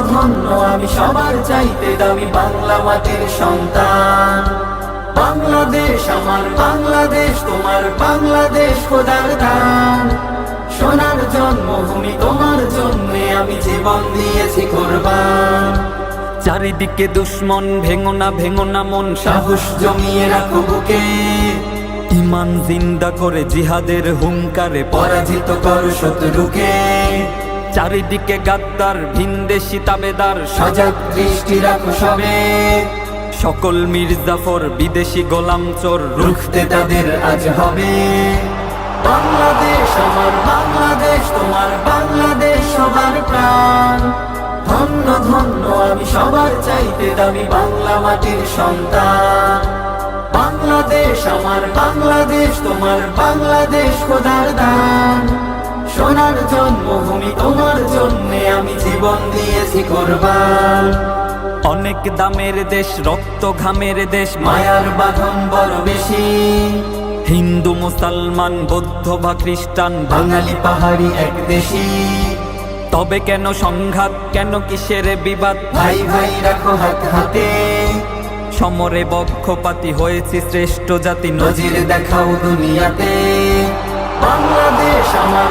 ধন্য আমি সবার চাইতে দামি বাংলা মাটির সন্তান। বাংলাদেশ আমার বাংলাদেশ, তোমার বাংলাদেশ খোদার সোনার জন্মভূমি তোমার জন্যে আমি জীবন দিয়েছি কোরবান। চারিদিকে দুশ্মন, ভেঙো না ভেঙো না মন, সাহস জমিয়ে রাখো বুকে। ইমান জিন্দা করে জিহাদের হুঙ্কারে পরাজিত করো শত্রুকে। চারিদিকে গাদ্দার ভিনদেশি তাবেদার, সজাগ দৃষ্টি রাখো সবে। সকল মির্জাফর বিদেশি গোলাম চোর রুখ রুখতে তাদের আজ হবে। বাংলাদেশ আমার বাংলাদেশ তোমার, বাংলাদেশ সবার প্রাণ। ধন্য ধন্য, আমি সবার চাইতে দামি বাংলা মাটির সন্তান। বাংলাদেশ আমার, বাংলাদেশ তোমার, বাংলাদেশ খোদার দান। সোনার জন্মভূমি তোমার জন্যে আমি জীবন দিয়েছি কোরবান। অনেক দামের দেশ রক্ত ঘামের দেশ মায়ার বাঁধন বড় বেশি। হিন্দু মুসলমান বৌদ্ধ বা খ্রিস্টান বাঙালি পাহাড়ি এক দেশি। তবে কেন সংঘাত কেন কিসের বিবাদ? ভাই ভাই রাখো হাত হাতে। সমরে বক্ষপাতি হয়েছে শ্রেষ্ঠ জাতি নজির। নজির দেখাও দুনিয়াতে। বাংলাদেশ আমার